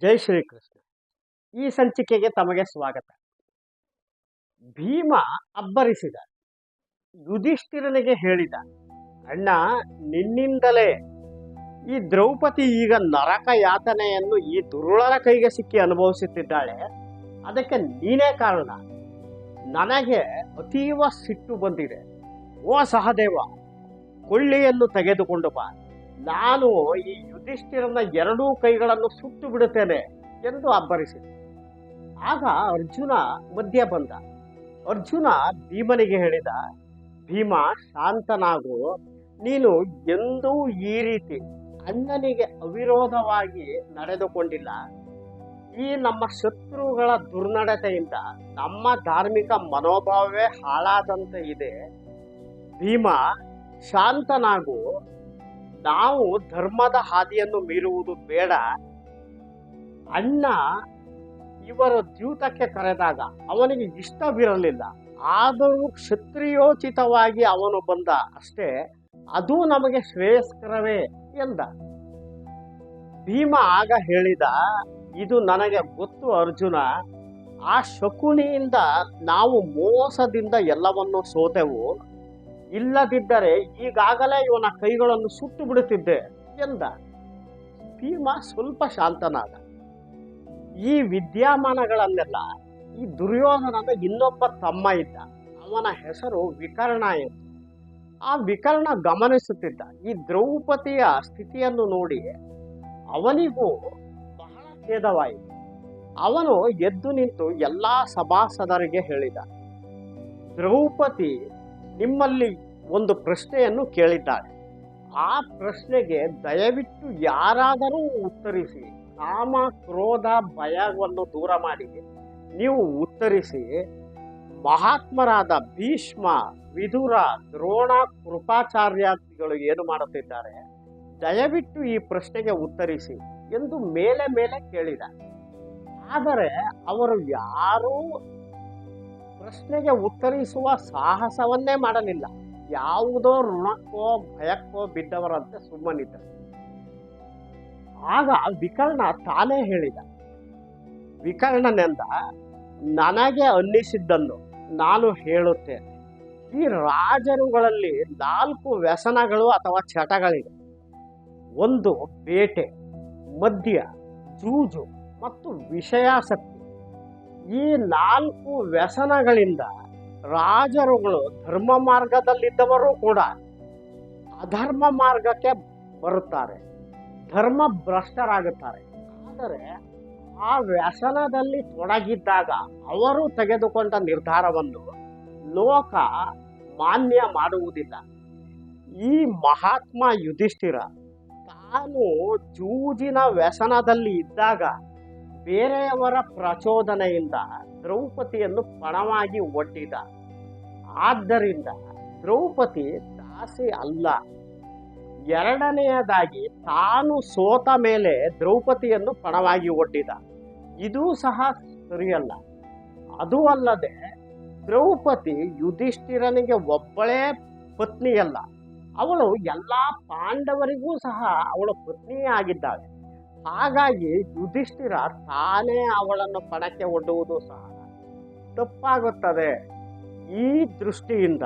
ಜೈ ಶ್ರೀ ಕೃಷ್ಣ ಈ ಸಂಚಿಕೆಗೆ ತಮಗೆ ಸ್ವಾಗತ. ಭೀಮ ಅಬ್ಬರಿಸಿದ. ಯುಧಿಷ್ಠಿರನಿಗೆ ಹೇಳಿದ, ಅಣ್ಣ, ನಿನ್ನಿಂದಲೇ ಈ ದ್ರೌಪದಿ ಈಗ ನರಕ ಯಾತನೆಯನ್ನು ಈ ದುರುಳರ ಕೈಗೆ ಸಿಕ್ಕಿ ಅನುಭವಿಸುತ್ತಿದ್ದಾಳೆ. ಅದಕ್ಕೆ ನೀನೇ ಕಾರಣ. ನನಗೆ ಅತೀವ ಸಿಟ್ಟು ಬಂದಿದೆ. ಓ ಸಹದೇವ, ಕೊಳ್ಳಿಯನ್ನು ತೆಗೆದುಕೊಂಡು ಬಾ. ನಾನು ಈ ಯುಧಿಷ್ಠಿರನ ಎರಡೂ ಕೈಗಳನ್ನು ಸುಟ್ಟು ಬಿಡುತ್ತೇನೆ ಎಂದು ಅಬ್ಬರಿಸಿದ. ಆಗ ಅರ್ಜುನ ಮಧ್ಯ ಬಂದ. ಅರ್ಜುನ ಭೀಮನಿಗೆ ಹೇಳಿದ, ಭೀಮ ಶಾಂತನಾಗು, ನೀನು ಎಂದೂ ಈ ರೀತಿ ಅಣ್ಣನಿಗೆ ಅವಿರೋಧವಾಗಿ ನಡೆದುಕೊಂಡಿಲ್ಲ. ಈ ನಮ್ಮ ಶತ್ರುಗಳ ದುರ್ನಡತೆಯಿಂದ ನಮ್ಮ ಧಾರ್ಮಿಕ ಮನೋಭಾವವೇ ಹಾಳಾದಂತೆ ಇದೆ. ಭೀಮ ಶಾಂತನಾಗು ನಾವು ಧರ್ಮದ ಹಾದಿಯನ್ನು ಮೀರುವುದು ಬೇಡ. ಅಣ್ಣ ಇವರ ದ್ಯೂತಕ್ಕೆ ಕರೆದಾಗ ಅವನಿಗೆ ಇಷ್ಟವಿರಲಿಲ್ಲ. ಆದರೂ ಕ್ಷತ್ರಿಯೋಚಿತವಾಗಿ ಅವನು ಬಂದ ಅಷ್ಟೇ, ಅದು ನಮಗೆ ಶ್ರೇಯಸ್ಕರವೇ ಎಂದ. ಭೀಮ ಆಗ ಹೇಳಿದ, ಇದು ನನಗೆ ಗೊತ್ತು ಅರ್ಜುನ, ಆ ಶಕುನಿಯಿಂದ ನಾವು ಮೋಸದಿಂದ ಎಲ್ಲವನ್ನು ಸೋತೆವು. ಇಲ್ಲದಿದ್ದರೆ ಈಗಾಗಲೇ ಇವನ ಕೈಗಳನ್ನು ಸುಟ್ಟು ಬಿಡುತ್ತಿದ್ದೆ ಎಂದ. ಭೀಮ ಸ್ವಲ್ಪ ಶಾಂತನಾದ. ಈ ವಿದ್ಯಮಾನಗಳನ್ನೆಲ್ಲ ಈ ದುರ್ಯೋಧನದ ಇನ್ನೊಬ್ಬ ತಮ್ಮ ಇದ್ದ. ಅವನ ಹೆಸರು ವಿಕರ್ಣ ಎಂದು. ಆ ವಿಕರ್ಣ ಗಮನಿಸುತ್ತಿದ್ದ. ಈ ದ್ರೌಪದಿಯ ಸ್ಥಿತಿಯನ್ನು ನೋಡಿ ಅವನಿಗೂ ಬಹಳ ಖೇದವಾಯಿತು ಅವನು ಎದ್ದು ನಿಂತು ಎಲ್ಲಾ ಸಭಾಸದರಿಗೆ ಹೇಳಿದ. ದ್ರೌಪದಿ ನಿಮ್ಮಲ್ಲಿ ಒಂದು ಪ್ರಶ್ನೆಯನ್ನು ಕೇಳಿದ್ದಾರೆ. ಆ ಪ್ರಶ್ನೆಗೆ ದಯವಿಟ್ಟು ಯಾರಾದರೂ ಉತ್ತರಿಸಿ, ಕಾಮ ಕ್ರೋಧ ಭಯವನ್ನು ದೂರ ಮಾಡಿ. ನೀವು ಉತ್ತರಿಸಿ, ಮಹಾತ್ಮರಾದ ಭೀಷ್ಮ, ವಿದುರ, ದ್ರೋಣ ಕೃಪಾಚಾರ್ಯಾದಿಗಳು ಏನು ಮಾಡುತ್ತಿದ್ದಾರೆ? ದಯವಿಟ್ಟು ಈ ಪ್ರಶ್ನೆಗೆ ಉತ್ತರಿಸಿ ಎಂದು ಮೇಲೆ ಮೇಲೆ ಕೇಳಿದ ಆದರೆ ಅವರು ಯಾರೂ ಪ್ರಶ್ನೆಗೆ ಉತ್ತರಿಸುವ ಸಾಹಸವನ್ನೇ ಮಾಡಲಿಲ್ಲ. ಯಾವುದೋ ಋಣಕ್ಕೋ ಭಯಕ್ಕೋ ಬಿದ್ದವರಂತೆ ಸುಮ್ಮನಿದ್ದರು ಆಗ ವಿಕರ್ಣ ತಾನೇ ಹೇಳಿದ, ವಿಕರ್ಣನೆಂದ ನನಗೆ ಅನ್ನಿಸಿದ್ದನ್ನು ನಾನು ಹೇಳುತ್ತೇನೆ. ಈ ರಾಜರುಗಳಲ್ಲಿ ನಾಲ್ಕು ವ್ಯಸನಗಳು ಅಥವಾ ಚಟಗಳಿವೆ. ಒಂದು ಬೇಟೆ ಮದ್ಯ ಜೂಜು ಮತ್ತು ವಿಷಯಾಸಕ್ತಿ. ಈ ನಾಲ್ಕು ವ್ಯಸನಗಳಿಂದ ರಾಜರುಗಳು ಧರ್ಮ ಮಾರ್ಗದಲ್ಲಿದ್ದವರು ಕೂಡ ಅಧರ್ಮ ಮಾರ್ಗಕ್ಕೆ ಬರುತ್ತಾರೆ. ಧರ್ಮ ಭ್ರಷ್ಟರಾಗುತ್ತಾರೆ. ಆದರೆ ಆ ವ್ಯಸನದಲ್ಲಿ ತೊಡಗಿದ್ದಾಗ ಅವರು ತೆಗೆದುಕೊಂಡ ನಿರ್ಧಾರವನ್ನು ಲೋಕ ಮಾನ್ಯ ಮಾಡುವುದಿಲ್ಲ. ಈ ಮಹಾತ್ಮ ಯುಧಿಷ್ಠಿರ ತಾನು ಜೂಜಿನ ವ್ಯಸನದಲ್ಲಿ ಇದ್ದಾಗ ಬೇರೆಯವರ ಪ್ರಚೋದನೆಯಿಂದ ದ್ರೌಪದಿಯನ್ನು ಪಣವಾಗಿ ಒಡ್ಡಿದ. ಆದ್ದರಿಂದ ದ್ರೌಪದಿ ದಾಸಿ ಅಲ್ಲ. ಎರಡನೆಯದಾಗಿ ತಾನು ಸೋತ ಮೇಲೆ ದ್ರೌಪದಿಯನ್ನು ಪಣವಾಗಿ ಒಡ್ಡಿದ. ಇದೂ ಸಹ ಸರಿಯಲ್ಲ. ಅದು ಅಲ್ಲದೆ ದ್ರೌಪದಿ ಯುಧಿಷ್ಠಿರನಿಗೆ ಒಬ್ಬಳೇ ಪತ್ನಿಯಲ್ಲ. ಅವಳು ಎಲ್ಲ ಪಾಂಡವರಿಗೂ ಸಹ ಅವಳ ಪತ್ನಿಯೇ ಆಗಿದ್ದಾಳೆ. ಹಾಗಾಗಿ ಯುಧಿಷ್ಠಿರ ತಾನೇ ಅವಳನ್ನು ಪಣಕ್ಕೆ ಒಡ್ಡುವುದು ಸಹ ತಪ್ಪಾಗುತ್ತದೆ. ಈ ದೃಷ್ಟಿಯಿಂದ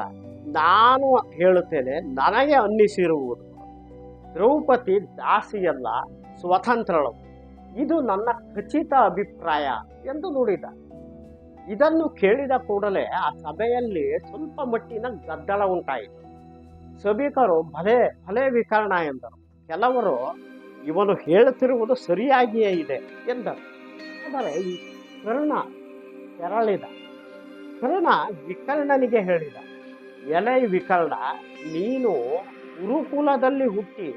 ನಾನು ಹೇಳುತ್ತೇನೆ, ನನಗೆ ಅನ್ನಿಸಿರುವುದು, ದ್ರೌಪದಿ ದಾಸಿಯಲ್ಲ, ಸ್ವತಂತ್ರಳು. ಇದು ನನ್ನ ಖಚಿತ ಅಭಿಪ್ರಾಯ ಎಂದು ನುಡಿದ. ಇದನ್ನು ಕೇಳಿದ ಕೂಡಲೇ ಆ ಸಭೆಯಲ್ಲಿ ಸ್ವಲ್ಪ ಮಟ್ಟಿನ ಗದ್ದಲ ಉಂಟಾಯಿತು. ಸಭಿಕರು, ಭಲೆ ಭಲೆ ವಿಕರಣ ಎಂದರು. ಕೆಲವರು ಇವನು ಹೇಳುತ್ತಿರುವುದು ಸರಿಯಾಗಿಯೇ ಇದೆ ಎಂದರು ಆದರೆ ಈ ಕರ್ಣ ತೆರಳಿದ. ಕರ್ಣ ವಿಕರ್ಣನಿಗೆ ಹೇಳಿದ, ಎಲೆ ವಿಕರ್ಣ, ನೀನು ಗುರುಕುಲದಲ್ಲಿ ಹುಟ್ಟಿ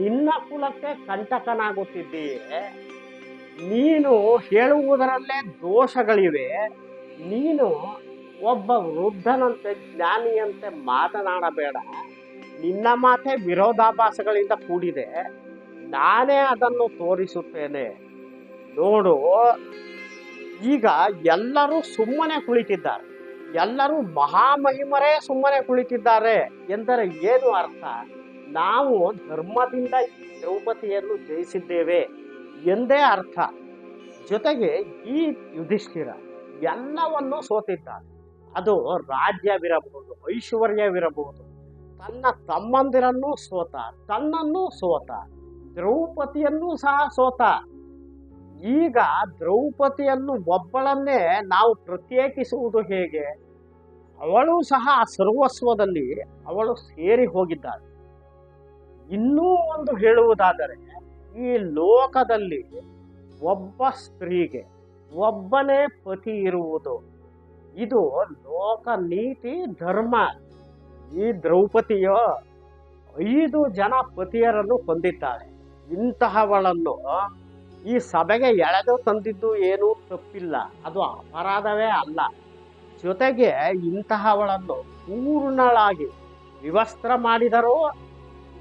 ನಿನ್ನ ಕುಲಕ್ಕೆ ಕಂಟಕನಾಗುತ್ತಿದ್ದೀಯೇ ನೀನು ಹೇಳುವುದರಲ್ಲೇ ದೋಷಗಳಿವೆ. ನೀನು ಒಬ್ಬ ವೃದ್ಧನಂತೆ ಜ್ಞಾನಿಯಂತೆ ಮಾತನಾಡಬೇಡ. ನಿನ್ನ ಮಾತೆ ವಿರೋಧಾಭಾಸಗಳಿಂದ ಕೂಡಿದೆ. ನಾನೇ ಅದನ್ನು ತೋರಿಸುತ್ತೇನೆ. ನೋಡು, ಈಗ ಎಲ್ಲರೂ ಸುಮ್ಮನೆ ಕುಳಿತಿದ್ದಾರೆ. ಎಲ್ಲರೂ ಮಹಾಮಹಿಮರೇ ಸುಮ್ಮನೆ ಕುಳಿತಿದ್ದಾರೆ ಎಂದರೆ ಏನು ಅರ್ಥ? ನಾವು ಧರ್ಮದಿಂದ ದ್ರೌಪದಿಯನ್ನು ಜಯಿಸಿದ್ದೇವೆ ಎಂದೇ ಅರ್ಥ. ಜೊತೆಗೆ ಈ ಯುಧಿಷ್ಠಿರ ಎಲ್ಲವನ್ನು ಸೋತಿದ್ದಾರೆ ಅದು ರಾಜ್ಯವಿರಬಹುದು, ಐಶ್ವರ್ಯವಿರಬಹುದು. ತನ್ನ ತಮ್ಮಂದಿರನ್ನು ಸೋತ, ತನ್ನನ್ನೂ ಸೋತ. ದ್ರೌಪದಿಯನ್ನೂ ಸಹ ಸೋತ. ಈಗ ದ್ರೌಪದಿಯನ್ನು ಒಬ್ಬಳನ್ನೇ ನಾವು ಪ್ರತ್ಯೇಕಿಸುವುದು ಹೇಗೆ? ಅವಳು ಸಹ ಸರ್ವಸ್ವದಲ್ಲಿ ಅವಳು ಸೇರಿ ಹೋಗಿದ್ದಾಳೆ. ಇನ್ನೂ ಒಂದು ಹೇಳುವುದಾದರೆ, ಈ ಲೋಕದಲ್ಲಿ ಒಬ್ಬ ಸ್ತ್ರೀಗೆ ಒಬ್ಬನೇ ಪತಿ ಇರುವುದು. ಇದು ಲೋಕ ನೀತಿ, ಧರ್ಮ. ಈ ದ್ರೌಪದಿಯೋ ಐದು ಜನ ಪತಿಯರನ್ನು ಹೊಂದಿದ್ದಾಳೆ. ಇಂತಹವಳನ್ನು ಈ ಸಭೆಗೆ ಎಳೆದು ತಂದಿದ್ದು ಏನೂ ತಪ್ಪಿಲ್ಲ. ಅದು ಅಪರಾಧವೇ ಅಲ್ಲ. ಜೊತೆಗೆ ಇಂತಹವಳನ್ನು ಪೂರ್ಣಳಾಗಿ ವಿವಸ್ತ್ರ ಮಾಡಿದರೂ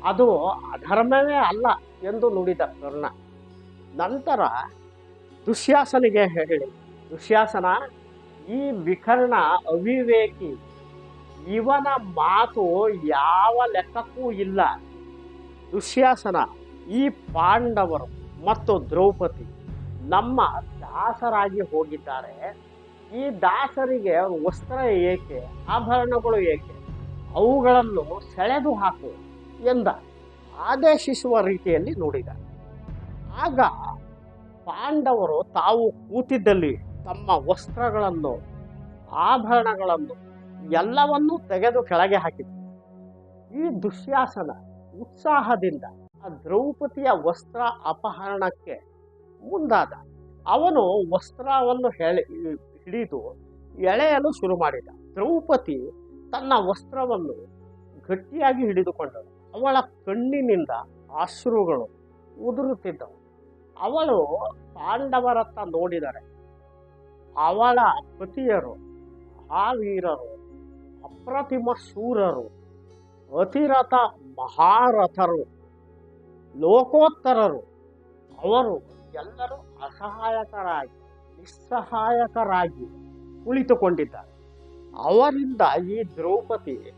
ಅದು ಅಧರ್ಮವೇ ಅಲ್ಲ ಎಂದು ನುಡಿದ ಕರ್ಣ. ನಂತರ ದುಶ್ಯಾಸನಿಗೆ ಹೇಳಿ, ದುಶ್ಯಾಸನ, ಈ ವಿಕರ್ಣ ಅವಿವೇಕಿ, ಇವನ ಮಾತು ಯಾವ ಲೆಕ್ಕಕ್ಕೂ ಇಲ್ಲ. ದುಶ್ಯಾಸನ ಈ ಪಾಂಡವರು ಮತ್ತು ದ್ರೌಪದಿ ನಮ್ಮ ದಾಸರಾಗಿ ಹೋಗಿದ್ದಾರೆ. ಈ ದಾಸರಿಗೆ ವಸ್ತ್ರ ಏಕೆ, ಆಭರಣಗಳು ಏಕೆ, ಅವುಗಳನ್ನು ಸೆಳೆದು ಹಾಕು ಎಂದ ಆದೇಶಿಸುವ ರೀತಿಯಲ್ಲಿ ನೋಡಿದ ಆಗ ಪಾಂಡವರು ತಾವು ಕೂತಿದ್ದಲ್ಲಿ ತಮ್ಮ ವಸ್ತ್ರಗಳನ್ನು, ಆಭರಣಗಳನ್ನು ಎಲ್ಲವನ್ನೂ ತೆಗೆದು ಕೆಳಗೆ ಹಾಕಿದರು. ಈ ದುಶ್ಯಾಸನ ಉತ್ಸಾಹದಿಂದ ಆ ದ್ರೌಪದಿಯ ವಸ್ತ್ರ ಅಪಹರಣಕ್ಕೆ ಮುಂದಾದ. ಅವನು ವಸ್ತ್ರವನ್ನು ಹೇಳಿ ಹಿಡಿದು ಎಳೆಯಲು ಶುರು ಮಾಡಿದ. ದ್ರೌಪದಿ ತನ್ನ ವಸ್ತ್ರವನ್ನು ಗಟ್ಟಿಯಾಗಿ ಹಿಡಿದುಕೊಂಡಳು. ಅವಳ ಕಣ್ಣಿನಿಂದ ಅಶ್ರುಗಳು ಉದುರುತ್ತಿದ್ದವು. ಅವಳು ಪಾಂಡವರತ್ತ ನೋಡಿದರೆ ಅವಳ ಪತಿಯರು ವೀರರು, ಅಪ್ರತಿಮ ಶೂರರು ಅತಿರಥ ಮಹಾರಥರು ಲೋಕೋತ್ತರರು, ಅವರು ಎಲ್ಲರೂ ಅಸಹಾಯಕರಾಗಿ, ನಿಸ್ಸಹಾಯಕರಾಗಿ ಕುಳಿತುಕೊಂಡಿದ್ದಾರೆ. ಅವರಿಂದ ಈ ದ್ರೌಪದಿ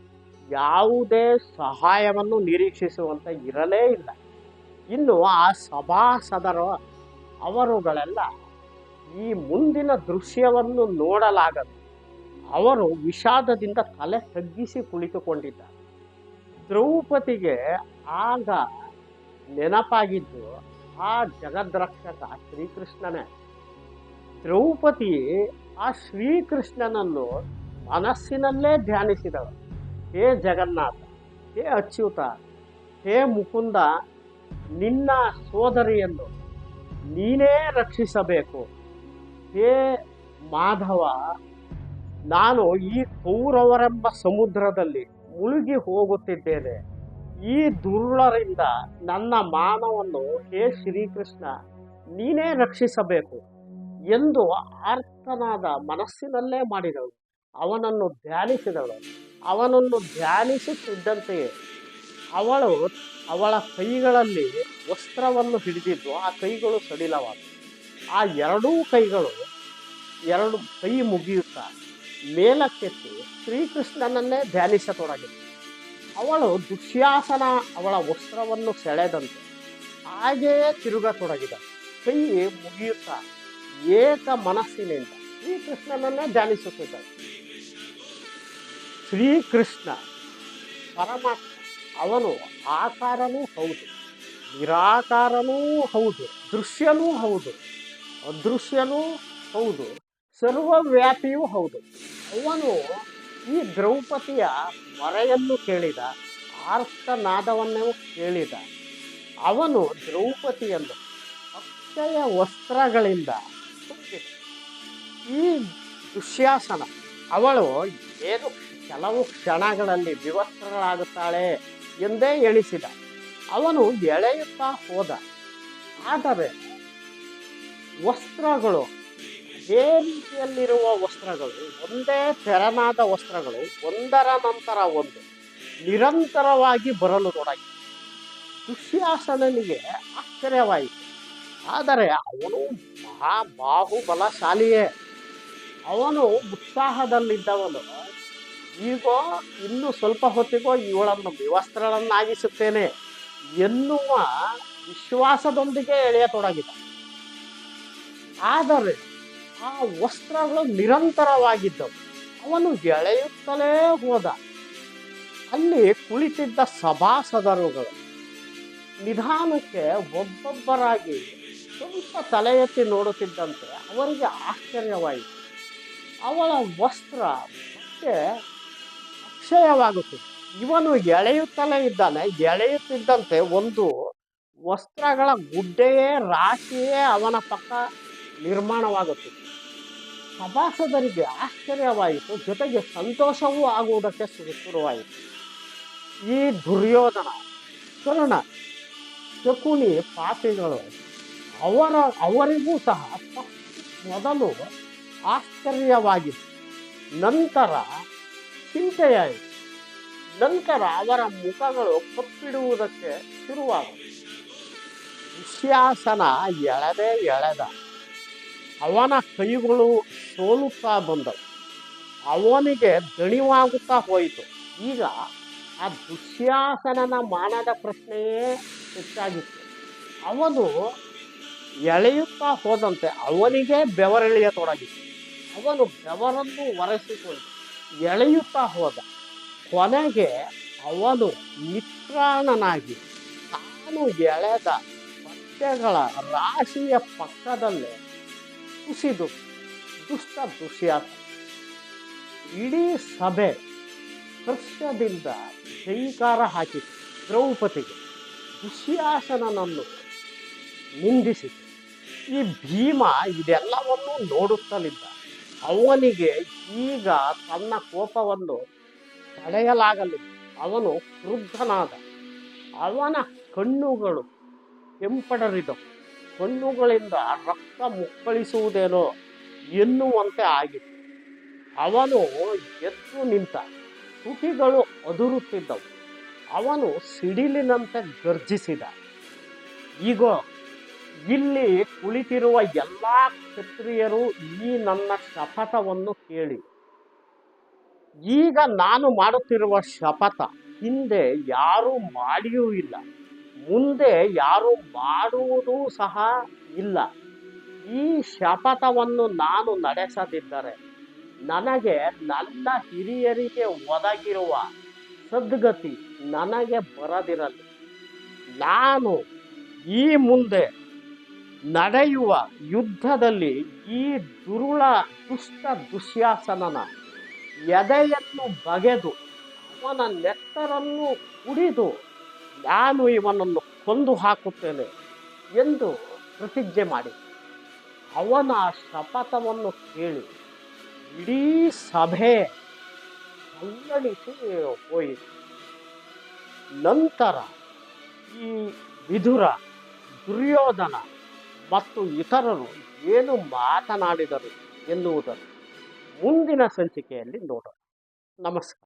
ಯಾವುದೇ ಸಹಾಯವನ್ನು ನಿರೀಕ್ಷಿಸುವಂತೆ ಇರಲೇ ಇಲ್ಲ. ಇನ್ನು ಆ ಸಭಾಸದರ ಅವರುಗಳೆಲ್ಲ ಈ ಮುಂದಿನ ದೃಶ್ಯವನ್ನು ನೋಡಲಾಗದು ಅವರು ವಿಷಾದದಿಂದ ತಲೆ ತಗ್ಗಿಸಿ ಕುಳಿತುಕೊಂಡಿದ್ದಾರೆ. ದ್ರೌಪದಿಗೆ ಆಗ ನೆನಪಾಗಿದ್ದು ಆ ಜಗದ್ರಕ್ಷಕ ಶ್ರೀಕೃಷ್ಣನೇ. ದ್ರೌಪದಿ ಆ ಶ್ರೀಕೃಷ್ಣನನ್ನು ಮನಸ್ಸಿನಲ್ಲೇ ಧ್ಯಾನಿಸಿದವ ಹೇ ಜಗನ್ನಾಥ, ಹೇ ಅಚ್ಯುತ, ಹೇ ಮುಕುಂದ, ನಿನ್ನ ಸೋದರಿಯನ್ನು ನೀನೇ ರಕ್ಷಿಸಬೇಕು. ಹೇ ಮಾಧವ, ನಾನು ಈ ಕೌರವರೆಂಬ ಸಮುದ್ರದಲ್ಲಿ ಮುಳುಗಿ ಹೋಗುತ್ತಿದ್ದೇನೆ. ಈ ದುರುಳರಿಂದ ನನ್ನ ಮಾನವನ್ನು ಹೇ ಶ್ರೀಕೃಷ್ಣ, ನೀನೇ ರಕ್ಷಿಸಬೇಕು ಎಂದು ಆರ್ತನಾದ ಮನಸ್ಸಿನಲ್ಲೇ ಮಾಡಿದಳು. ಅವನನ್ನು ಧ್ಯಾನಿಸಿದಳು. ಅವನನ್ನು ಧ್ಯಾನಿಸುತ್ತಿದ್ದಂತೆಯೇ ಅವಳು ಅವಳ ಕೈಗಳಲ್ಲಿ ವಸ್ತ್ರವನ್ನು ಹಿಡಿದಿದ್ದು ಆ ಕೈಗಳು ಸಡಿಲವಾದ ಆ ಎರಡೂ ಕೈಗಳು, ಎರಡು ಕೈ ಮುಗಿಯುತ್ತಾ ಮೇಲಕ್ಕೆತ್ತಿ ಶ್ರೀಕೃಷ್ಣನನ್ನೇ ಧ್ಯಾನಿಸತೊಡಗಿತು ಅವಳು ದುಶ್ಯಾಸನ ಅವಳ ವಸ್ತ್ರವನ್ನು ಸೆಳೆದಂತೆ ಹಾಗೆಯೇ ತಿರುಗತೊಡಗಿದ. ಕೈ ಮುಗಿಯುತ್ತಾ ಏಕ ಮನಸ್ಸಿನಿಂದ ಶ್ರೀಕೃಷ್ಣನನ್ನೇ ಧ್ಯಾನಿಸುತ್ತಿದ್ದಾಳೆ. ಶ್ರೀಕೃಷ್ಣ ಪರಮಾತ್ಮ, ಅವನು ಆಕಾರನೂ ಹೌದು, ನಿರಾಕಾರನೂ ಹೌದು, ದೃಶ್ಯನೂ ಹೌದು, ಅದೃಶ್ಯನೂ ಹೌದು, ಸರ್ವವ್ಯಾಪಿಯೂ ಹೌದು. ಅವನು ಈ ದ್ರೌಪದಿಯ ಮೊರೆಯನ್ನು ಕೇಳಿದ, ಆರ್ತನಾದವನ್ನೂ ಕೇಳಿದ. ಅವನು ದ್ರೌಪದಿಯನ್ನು ಅಕ್ಷಯ ವಸ್ತ್ರಗಳಿಂದ ಈ ದುಶ್ಯಾಸನ, ಅವಳು ಏನು ಕೆಲವು ಕ್ಷಣಗಳಲ್ಲಿ ವಿವಸ್ತ್ರರಾಗುತ್ತಾಳೆ ಎಂದೇ ಎಣಿಸಿದ. ಅವನು ಎಳೆಯುತ್ತಾ ಹೋದ. ಆದರೆ ವಸ್ತ್ರಗಳು ಅದೇ ರೀತಿಯಲ್ಲಿರುವ ವಸ್ತ್ರಗಳು, ಒಂದೇ ತೆರನಾದ ವಸ್ತ್ರಗಳು, ಒಂದರ ನಂತರ ಒಂದು, ನಿರಂತರವಾಗಿ ಬರಲು ತೊಡಗಿ. ದುಶ್ಯಾಸನನಿಗೆ ಆಶ್ಚರ್ಯವಾಯಿತು. ಆದರೆ ಅವನು ಮಹಾ ಬಾಹುಬಲಶಾಲಿಯೇ ಅವನು ಉತ್ಸಾಹದಲ್ಲಿದ್ದವನು. ಈಗೋ, ಇನ್ನು ಸ್ವಲ್ಪ ಹೊತ್ತಿಗೋ ಇವಳನ್ನು ವಿವಸ್ತ್ರಗಳನ್ನಾಗಿಸುತ್ತೇನೆ ಎನ್ನುವ ವಿಶ್ವಾಸದೊಂದಿಗೆ ಎಳೆಯತೊಡಗಿದ. ಆದರೆ ಆ ವಸ್ತ್ರಗಳು ನಿರಂತರವಾಗಿದ್ದವು. ಅವನು ಎಳೆಯುತ್ತಲೇ ಹೋದ. ಅಲ್ಲಿ ಕುಳಿತಿದ್ದ ಸಭಾಸದರುಗಳು. ನಿಧಾನಕ್ಕೆ ಒಬ್ಬೊಬ್ಬರಾಗಿ ಸ್ವಲ್ಪ ತಲೆ ಎತ್ತಿ ನೋಡುತ್ತಿದ್ದಂತೆ ಅವರಿಗೆ ಆಶ್ಚರ್ಯವಾಯಿತು. ಅವಳ ವಸ್ತ್ರ ಮತ್ತೆ ಅಕ್ಷಯವಾಗುತ್ತಿದೆ ಇವನು ಎಳೆಯುತ್ತಲೇ ಇದ್ದಾನೆ. ಎಳೆಯುತ್ತಿದ್ದಂತೆ ಒಂದು ವಸ್ತ್ರಗಳ ಗುಡ್ಡೆಯೇ ರಾಶಿಯೇ ಅವನ ಪಕ್ಕ ನಿರ್ಮಾಣವಾಗುತ್ತಿದೆ ಸಭಾಸದರಿಗೆ ಆಶ್ಚರ್ಯವಾಯಿತು. ಜೊತೆಗೆ ಸಂತೋಷವೂ ಆಗುವುದಕ್ಕೆ ಶುರು- ಶುರುವಾಯಿತು. ಈ ದುರ್ಯೋಧನ ಕರ್ಣ ಶಕುನಿ ಪಾಪಿಗಳು ಅವರ, ಅವರಿಗೂ ಸಹ ಮೊದಲು ಆಶ್ಚರ್ಯವಾಗಿತ್ತು. ನಂತರ ಚಿಂತೆಯಾಯಿತು. ನಂತರ ಅವರ ಮುಖಗಳು ಕಪ್ಪಿಡುವುದಕ್ಕೆ ಶುರುವಾಯಿತು ದುಶ್ಯಾಸನ ಎಳೆದೇ ಎಳೆದ. ಅವನ ಕೈಗಳು ಸೋಲುತ್ತಾ ಬಂದವು. ಅವನಿಗೆ ದಣಿವಾಗುತ್ತಾ ಹೋಯಿತು. ಈಗ ಆ ದುಶ್ಯಾಸನನ ಮಾನದ ಪ್ರಶ್ನೆಯೇ ಹೆಚ್ಚಾಗಿತ್ತು. ಅವನು ಎಳೆಯುತ್ತಾ ಹೋದಂತೆ ಅವನಿಗೆ ಬೆವರೆಳೆಯತೊಡಗಿತು. ಅವನು ಬೆವರನ್ನು ಒರೆಸಿಕೊಂಡು ಎಳೆಯುತ್ತಾ ಹೋದ. ಕೊನೆಗೆ ಅವನು ಮಿತ್ರಾಣನಾಗಿ ತಾನು ಎಳೆದ ಬಟ್ಟೆಗಳ ರಾಶಿಯ ಪಕ್ಕದಲ್ಲೇ ಕುಸಿದು ದುಷ್ಟ ದುಷ್ಯಾತ ಇಡೀ ಸಭೆ ಹರ್ಷದಿಂದ ಜೈಕಾರ ಹಾಕಿ ದ್ರೌಪದಿಗೆ ದುಶ್ಯಾಸನನ್ನು ನಿಂದಿಸಿತು. ಈ ಭೀಮ ಇದೆಲ್ಲವನ್ನೂ ನೋಡುತ್ತಲಿದ್ದ. ಅವನಿಗೆ ಈಗ ತನ್ನ ಕೋಪವನ್ನು ತಡೆಯಲಾಗಲಿ ಅವನು ಕ್ರುದ್ಧನಾದ ಅವನ ಕಣ್ಣುಗಳು ಕೆಂಪಡರಿದವು. ಕಣ್ಣುಗಳಿಂದ ರಕ್ತ ಮುಕ್ಕಳಿಸುವುದೇನೋ ಎನ್ನುವಂತೆ ಆಗಿತ್ತು. ಅವನು ಎದ್ದು ನಿಂತ ತುಟಿಗಳು ಅದುರುತ್ತಿದ್ದವು. ಅವನು ಸಿಡಿಲಿನಂತೆ ಗರ್ಜಿಸಿದ. ಈಗ ಇಲ್ಲಿ ಕುಳಿತಿರುವ ಎಲ್ಲ ಕ್ಷತ್ರಿಯರು ಈ ನನ್ನ ಶಪಥವನ್ನು ಕೇಳಿ. ಈಗ ನಾನು ಮಾಡುತ್ತಿರುವ ಶಪಥ ಹಿಂದೆ ಯಾರೂ ಮಾಡಿಯೂ ಇಲ್ಲ. ಮುಂದೆ ಯಾರು ಮಾಡುವುದು ಸಹ ಇಲ್ಲ. ಈ ಶಪಥವನ್ನು ನಾನು ನಡೆಸದಿದ್ದರೆ ನನಗೆ ನನ್ನ ಹಿರಿಯರಿಗೆ ಒದಗಿರುವ ಸದ್ಗತಿ ನನಗೆ ಬರದಿರಲಿ. ನಾನು ಈ ಮುಂದೆ ನಡೆಯುವ ಯುದ್ಧದಲ್ಲಿ ಈ ದುರುಳ ದುಷ್ಟ ದುಶ್ಯಾಸನನ ಎದೆಯನ್ನು ಬಗೆದು ಅವನ ನೆತ್ತರನ್ನು ಕುಡಿದು ನಾನು ಇವನನ್ನು ಕೊಂದು ಹಾಕುತ್ತೇನೆ ಎಂದು ಪ್ರತಿಜ್ಞೆ ಮಾಡಿ. ಅವನ ಶಪಥವನ್ನು ಕೇಳಿ ಇಡೀ ಸಭೆ ಸಂಗಣಿಸಿ ಹೋಯಿತು. ನಂತರ ಈ ವಿದುರ ದುರ್ಯೋಧನ ಮತ್ತು ಇತರರು ಏನು ಮಾತನಾಡಿದರು ಎನ್ನುವುದನ್ನು ಮುಂದಿನ ಸಂಚಿಕೆಯಲ್ಲಿ ನೋಡೋಣ. ನಮಸ್ಕಾರ.